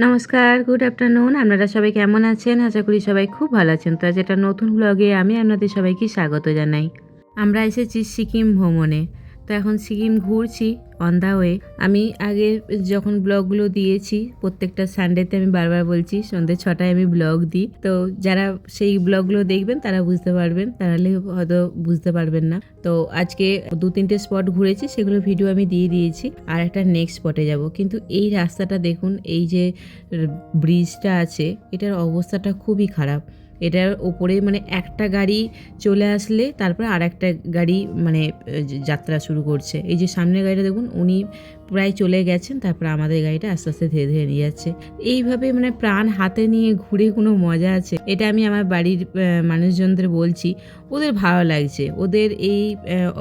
নমস্কার good afternoon আপনারা সবাই কেমন আছেন? আশা করি সবাই খুব ভালো আছেন। তো আজ একটা নতুন ব্লগে আমি আপনাদের সবাইকে স্বাগত জানাই। আমরা এসেছি সিকিম ভ্রমণে। তো এখন সিকিম ঘুরছি অন দা ওয়ে আমি আগে যখন ব্লগগুলো দিয়েছি, প্রত্যেকটা সানডেতে আমি বারবার বলছি, সন্ধ্যে ছটায় আমি ব্লগ দিই। তো যারা সেই ব্লগগুলো দেখবেন, তারা বুঝতে পারবেন, তাহলে হয়তো বুঝতে পারবেন না। তো আজকে দু তিনটে স্পট ঘুরেছি, সেগুলো ভিডিও আমি দিয়ে দিয়েছি, আর একটা নেক্সট স্পটে যাব। কিন্তু এই রাস্তাটা দেখুন, এই যে ব্রিজটা আছে, এটার অবস্থাটা খুবই খারাপ। এটার ওপরে মানে একটা গাড়ি চলে আসলে তারপরে আর একটা গাড়ি মানে যাত্রা শুরু করছে। এই যে সামনের গাড়িটা দেখুন, উনি প্রায় চলে গেছেন, তারপর আমাদের গাড়িটা আস্তে আস্তে ধীরে ধীরে নিয়ে যাচ্ছে। এইভাবে মানে প্রাণ হাতে নিয়ে ঘুরে কোনো মজা আছে? এটা আমি আমার বাড়ির মানুষজনদের বলছি, ওদের ভালো লাগছে। ওদের এই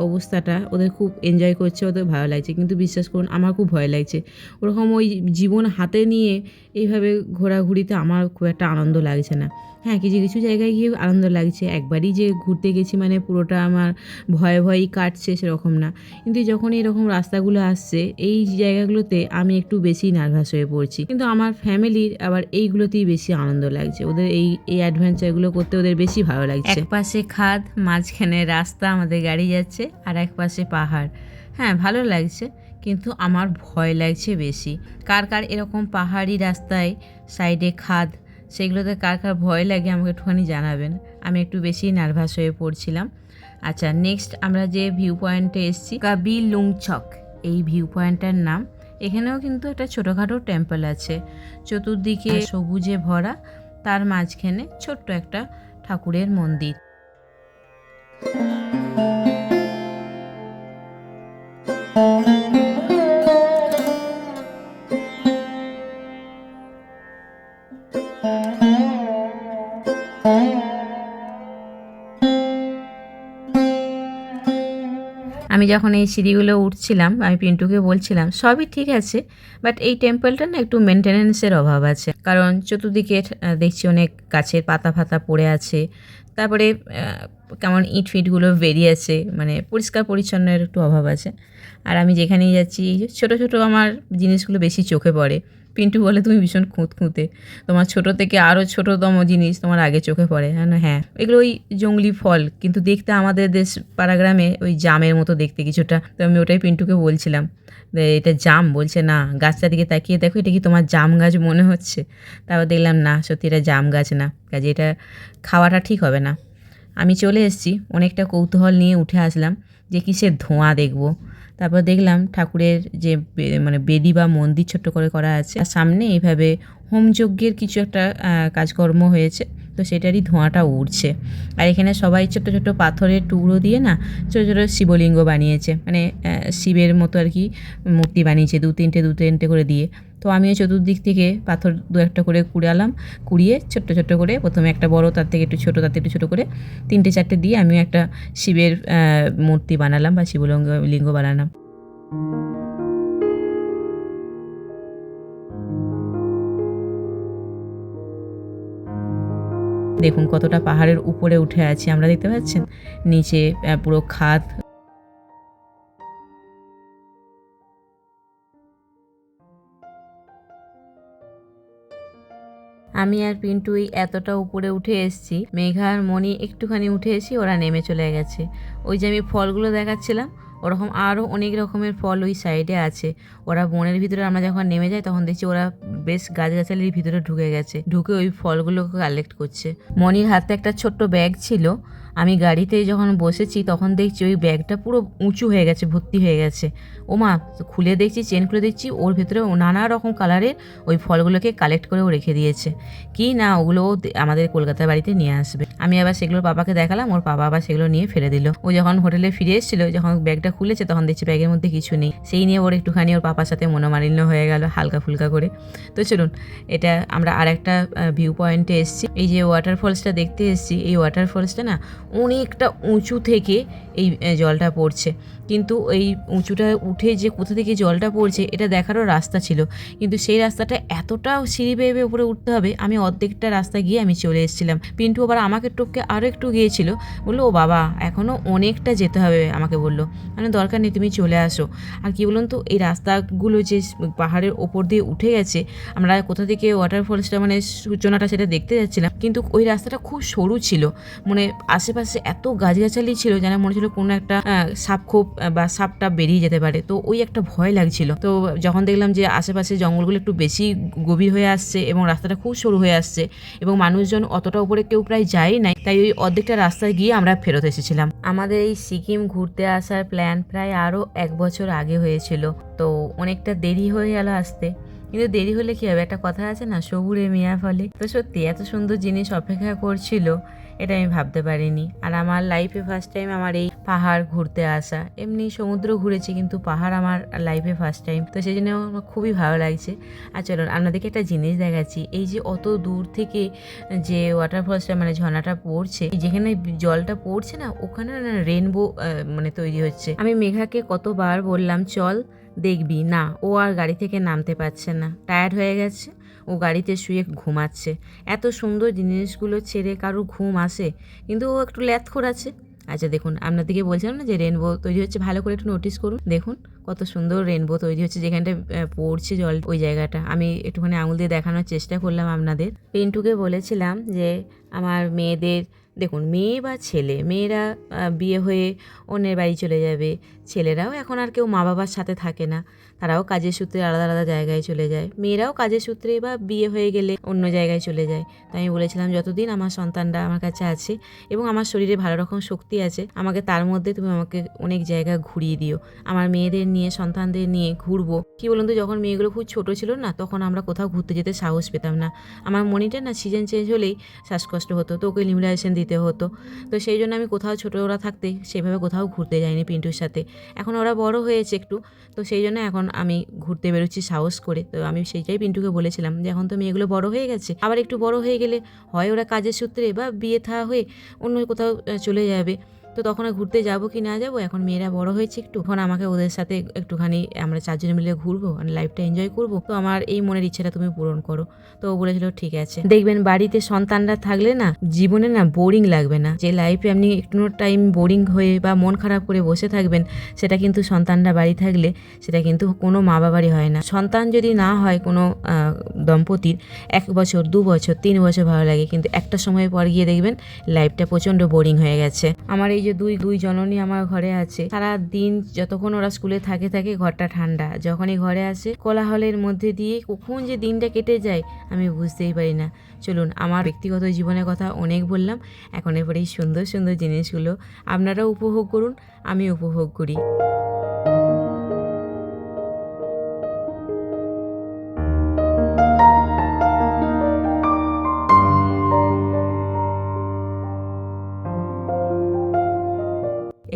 অবস্থাটা ওদের খুব এনজয় করছে, ওদের ভালো লাগছে। কিন্তু বিশ্বাস করুন, আমার খুব ভয় লাগছে। ওরকম ওই জীবন হাতে নিয়ে এইভাবে ঘোরাঘুরিতে আমার খুব একটা আনন্দ লাগছে না। হ্যাঁ কিছু কিছু জায়গায় গিয়ে আনন্দ লাগছে। একবারই যে ঘুরতে গেছি মানে পুরোটা আমার ভয়ে ভয়েই কাটছে সেরকম না। কিন্তু যখন এরকম রাস্তাগুলো আসছে, এই জায়গাগুলোতে আমি একটু বেশি নার্ভাস হয়ে পড়ছি। কিন্তু আমার ফ্যামিলির আবার এইগুলোতেই বেশি আনন্দ লাগছে। ওদের এই এই অ্যাডভেঞ্চারগুলো করতে ওদের বেশি ভালো লাগছে। এক পাশে খাদ, মাঝখানে রাস্তা আমাদের গাড়ি যাচ্ছে আর এক পাশে পাহাড়। হ্যাঁ ভালো লাগছে কিন্তু আমার ভয় লাগছে বেশি। কার কার এরকম পাহাড়ি রাস্তায় সাইডে খাদ, সেগুলোতে কার কার ভয় লাগে আমাকে একটুখানি জানাবেন। আমি একটু বেশি নার্ভাস হয়ে পড়ছিলাম। আচ্ছা নেক্সট আমরা যে ভিউ পয়েন্টে এসেছি কাবি লুংছক এই ভিউ পয়েন্টটার নাম। এখানেও কিন্তু একটা ছোটোখাটো টেম্পল আছে। চতুর্দিকে সবুজে ভরা তার মাঝখানে ছোট্ট একটা ঠাকুরের মন্দির। আমি যখন এই সিঁড়িগুলো উঠছিলাম, আমি পিন্টুকে বলছিলাম, সবই ঠিক আছে বাট এই টেম্পলটা না একটু মেনটেনেন্সের অভাব আছে। কারণ চতুর্দিকে দেখছি অনেক গাছের পাতা ফাতা পড়ে আছে। তারপরে কেমন ইট ফিটগুলো বেরিয়ে আছে মানে পরিষ্কার পরিচ্ছন্নের একটু অভাব আছে। আর আমি যেখানেই যাচ্ছি ছোটো ছোটো আমার জিনিসগুলো বেশি চোখে পড়ে। পিন্টু বলে, তুমি ভীষণ খুঁত খুঁতে তোমার ছোটো থেকে আরও ছোটোতম জিনিস তোমার আগে চোখে পড়ে। হ্যাঁ হ্যাঁ। এগুলো ওই জঙ্গলি ফল, কিন্তু দেখতে আমাদের দেশ পাড়াগ্রামে ওই জামের মতো দেখতে কিছুটা। তো আমি ওটাই পিন্টুকে বলছিলাম এটা জাম। বলছে, না গাছটার দিকে তাকিয়ে দেখো, এটা কি তোমার জাম গাছ মনে হচ্ছে? তারপর দেখলাম, না, সত্যি এটা জাম গাছ না। কাজে এটা খাওয়াটা ঠিক হবে না। আমি চলে এসেছি, অনেকটা কৌতূহল নিয়ে উঠে আসলাম যে কিসের ধোঁয়া দেখব। তারপর দেখলাম ঠাকুরের যে মানে বেদি বা মন্দির ছোট্ট করে করা আছে। আর সামনে এইভাবে হোমযজ্ঞের কিছু একটা কাজকর্ম হয়েছে। তো সেটারই ধোঁয়াটা উঠছে আর এখানে সবাই ছোট ছোট পাথরের টুকরো দিয়ে না ছোটো ছোটো শিবলিঙ্গ বানিয়েছে। মানে শিবের মতো আর কি মূর্তি বানিয়েছে দু তিনটে দু তিনটে করে দিয়ে। তো আমিও চতুর্দিক থেকে পাথর দু একটা করে কুড়ালাম, কুড়িয়ে ছোট্ট ছোট্ট করে প্রথমে একটা বড়, তার থেকে একটু ছোটো, তার থেকে একটু ছোটো করে তিনটে, চারটে দিয়ে আমিও একটা শিবের মূর্তি বানালাম বা শিবলিঙ্গ, লিঙ্গ বানালাম। দেখুন কতটা পাহাড়ের উপরে উঠে আছি, আমরা দেখতে পাচ্ছেন? নিচে পুরো খাদ। আমি আর পিন্টু এই এতটা উপরে উঠে এসেছি মেঘার মণি একটুখানি উঠে এসেছি ওরা নেমে চলে গেছে। ওই যে আমি ফলগুলো দেখাচ্ছিলাম ওরকম আরও অনেক রকমের ফল ওই সাইডে আছে। ওরা বনের ভিতরে আমরা যখন নেমে যাই, তখন দেখছি ওরা বেশ গাছগাছালির ভিতরে ঢুকে গেছে। ঢুকে ওই ফলগুলোকে কালেক্ট করছে। মনির হাতে একটা ছোট্ট ব্যাগ ছিল। আমি গাড়িতে যখন বসেছি, তখন দেখছি ওই ব্যাগটা পুরো উঁচু হয়ে গেছে, ভর্তি হয়ে গেছে। ও মা, খুলে দেখছি, চেন খুলে দেখছি, ওর ভেতরে নানা রকম কালারের ওই ফলগুলোকে কালেক্ট করে ও রেখে দিয়েছে। কি না, ওগুলো আমাদের কলকাতার বাড়িতে নিয়ে আসবে। আমি আবার সেগুলোর বাবাকে দেখালাম, ওর বাবা আবার সেগুলো নিয়ে ফেলে দিল। ও যখন হোটেলে ফিরে এসেছিল, যখন ব্যাগটা খুলেছে, তখন দেখছি ব্যাগের মধ্যে কিছু নেই। সেই নিয়ে ওর একটুখানি ওর পাপার সাথে মনোমালিন্য হয়ে গেল, হালকা ফুলকা করে। তো চলুন, এটা আমরা আর একটা ভিউ পয়েন্টে এসেছি। এই যে ওয়াটারফলসটা দেখতে এসেছি, এই ওয়াটারফলসটা না অনেকটা উঁচু থেকে এই জলটা পড়ছে। কিন্তু এই উঁচুটা উঠে যে কোথা থেকে জলটা পড়ছে, এটা দেখারও রাস্তা ছিল। কিন্তু সেই রাস্তাটা এতটা সিঁড়ি বেয়ে উপরে উঠতে হবে, আমি অর্ধেকটা রাস্তা গিয়ে আমি চলে এসেছিলাম। পিন্টু আবার আমাকে টপকে আরও একটু গিয়েছিল। বলল, ও বাবা এখনও অনেকটা যেতে হবে, আমাকে বলল। মানে দরকার নেই, তুমি চলে আসো। আর কি বলুন তো, এই রাস্তাগুলো যে পাহাড়ের ওপর দিয়ে উঠে গেছে, আমরা কোথা থেকে ওয়াটারফলসটা মানে সূচনাটা সেটা দেখতে যাচ্ছিলাম। কিন্তু ওই রাস্তাটা খুব সরু ছিল। মানে আশেপাশে এত গাছগাছালি ছিল যেন মনে হচ্ছিল কোনো একটা সাপ খোপ বা সাপটা বেরিয়ে যেতে পারে। তো ওই একটা ভয় লাগছিল। তো যখন দেখলাম যে আশেপাশে জঙ্গলগুলো একটু বেশি গভীর হয়ে আসছে এবং রাস্তাটা খুব সরু হয়ে আসছে এবং মানুষজন অতটা উপরে কেউ প্রায় যায় নাই, তাই ওই অর্ধেকটা রাস্তায় গিয়ে আমরা ফেরত এসেছিলাম। আমাদের এই সিকিম ঘুরতে আসার প্ল্যান প্রায় আরও এক বছর আগে হয়েছিল। তো অনেকটা দেরি হয়ে গেল আসতে। কিন্তু দেরি হলে কি হবে? একটা কথা আছে না, সবুরে মিয়া ফলে। তো সত্যি এত সুন্দর জিনিস অপেক্ষা করছিল। এটা আমি ভাবতে পারিনি। আর আমার লাইফে ফার্স্ট টাইম আমার এই পাহাড় ঘুরতে আসা, এমনি সমুদ্র ঘুরেছি কিন্তু পাহাড় আমার লাইফে ফার্স্ট টাইম তো সেই জন্য আমার খুবই ভালো লাগছে। আর চলো আপনাদেরকে একটা জিনিস দেখাচ্ছি। এই যে অত দূর থেকে যে ওয়াটারফলসটা মানে ঝর্ণাটা পড়ছে, যেখানে জলটা পড়ছে না, ওখানে না রেনবো মানে তৈরি হচ্ছে। আমি মেঘাকে কতবার বললাম, চল, দেখবি। না, ও আর গাড়ি থেকে নামতে পারছে না। টায়ার্ড হয়ে গেছে? ও গাড়িতে শুয়ে ঘুমাচ্ছে। এত সুন্দর জিনিসগুলো ছেড়ে কারও ঘুম আসে, কিন্তু ও একটু ল্যাথখোর আছে। আচ্ছা দেখুন, আপনাদেরকে বলছিলাম না যে রেনবো তৈরি হচ্ছে, ভালো করে একটু নোটিস করুন। দেখুন, কত সুন্দর রেনবো তৈরি হচ্ছে যেখানটা পড়ছে জল ওই জায়গাটা। আমি একটুখানি আঙুল দিয়ে দেখানোর চেষ্টা করলাম আপনাদের। পিন্টুকে বলেছিলাম যে, আমার মেয়েদের দেখুন, মেয়ে বা ছেলে, মেয়েরা বিয়ে হয়ে অন্যের বাড়ি চলে যাবে, ছেলেরাও এখন আর কেউ মা বাবার সাথে থাকে না। তারাও কাজের সূত্রে আলাদা আলাদা জায়গায় চলে যায়। মেয়েরাও কাজের সূত্রে বা বিয়ে হয়ে গেলে অন্য জায়গায় চলে যায়। তাই আমি বলেছিলাম, যতদিন আমার সন্তানরা আমার কাছে আছে এবং আমার শরীরে ভালো রকম শক্তি আছে, আমাকে তার মধ্যে তুমি আমাকে অনেক জায়গা ঘুরিয়ে দিও। আমার মেয়েদের নিয়ে, সন্তানদের নিয়ে ঘুরবো। কি বলুন তো, যখন মেয়েগুলো খুব ছোট ছিল না, তখন আমরা কোথাও ঘুরতে যেতে সাহস পেতাম না। আমার মনিটা না, সিজন চেঞ্জ হলেই শ্বাসকষ্ট হতো। তো ওকে লিমিটেশন দিতে হতো। তো সেই জন্য আমি কোথাও ছোটো ওরা থাকতে সেভাবে কোথাও ঘুরতে যাইনি পিন্টুর সাথে। এখন ওরা বড় হয়েছে একটু, তো সেই জন্য এখন আমি ঘুরতে বেরোচ্ছি সাহস করে। তো আমি সেইটাই পিন্টুকে বলেছিলাম যে, এখন তো মেয়েগুলো বড় হয়ে গেছে, আবার একটু বড় হয়ে গেলে হয় ওরা কাজের সূত্রে বা বিয়ে থা হয়ে অন্য কোথাও চলে যাবে। তো তখন ঘুরতে যাব কি না যাব? এখন মেয়েরা বড় হয়েছে একটু। এখন আমাকে ওদের সাথে একটুখানি আমরা চারজনে মিলে ঘুরবো আর লাইফটা এনজয় করব। তো আমার এই মনের ইচ্ছাটা তুমি পূরণ করো। তো ও বলেছিল, ঠিক আছে। দেখবেন বাড়িতে সন্তানরা থাকলে না, জীবনে না বোরিং লাগবে না। যে লাইফে আপনি একটু টাইম বোরিং হয়ে বা মন খারাপ করে বসে থাকবেন, সেটা কিন্তু সন্তানরা বাড়ি থাকলে সেটা কিন্তু কোনো মা বাবারই হয় না। সন্তান যদি না হয় কোনো দম্পতির, এক বছর, দু বছর, তিন বছর ভালো লাগে। কিন্তু একটা সময় পর গিয়ে দেখবেন লাইফটা প্রচণ্ড বোরিং হয়ে গেছে। আমার এই যে দুই দুই জননী আমার ঘরে আছে। সারা দিন যতক্ষণ ওরা স্কুলে থাকে থাকে ঘরটা ঠান্ডা। যখনই ঘরে আসে, কোলাহলের মধ্যে দিয়ে কখন যে দিনটা কেটে যায়, আমি বুঝতেই পারি না। চলুন, আমার ব্যক্তিগত জীবনের কথা অনেক বললাম। এখন এবার এই সুন্দর সুন্দর জিনিসগুলো আপনারা উপভোগ করুন আমি উপভোগ করি।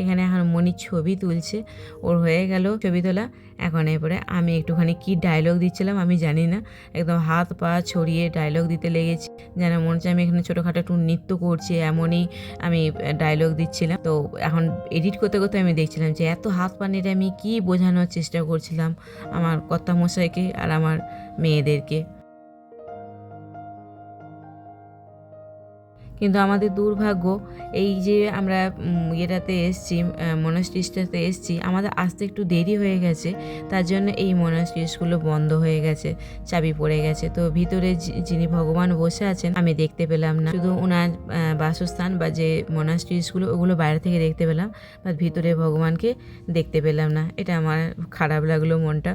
এখানে এখন মনির ছবি তুলছে, ওর হয়ে গেল ছবি তোলা। এখন এরপরে আমি একটুখানি কি ডায়লগ দিচ্ছিলাম আমি জানি না, একদম হাত পা ছড়িয়ে ডায়লগ দিতে লেগেছি। যেন মনে হচ্ছে আমি এখানে ছোটোখাটো একটু নৃত্য করছি, এমনই আমি ডায়লগ দিচ্ছিলাম। তো এখন এডিট করতে করতে আমি দেখছিলাম যে এত হাত পা নেড়ে আমি কি বোঝানোর চেষ্টা করছিলাম আমার কর্তামশাইকে আর আমার মেয়েদেরকে। কিন্তু আমাদের দুর্ভাগ্য, এই যে আমরা ইয়েটাতে এসছি মনাস্ট্রিজটাতে এসছি, আমাদের আসতে একটু দেরি হয়ে গেছে, তার জন্য এই মনাস্ট্রিজগুলো বন্ধ হয়ে গেছে, চাবি পড়ে গেছে। তো ভিতরে যিনি ভগবান বসে আছেন, আমি দেখতে পেলাম না। শুধু ওনার বাসস্থান বা যে মনাস্ট্রিজগুলো ওগুলো বাইরে থেকে দেখতে পেলাম বা ভিতরে ভগবানকে দেখতে পেলাম না। এটা আমার খারাপ লাগল মনটা।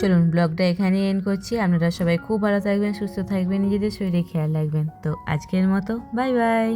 চলুন, ব্লগটা এখানেই এন্ড করছি। আপনারা সবাই খুব ভালো থাকবেন, সুস্থ থাকবেন, নিজেদের শরীরে খেয়াল রাখবেন। তো আজকের মতো বাই বাই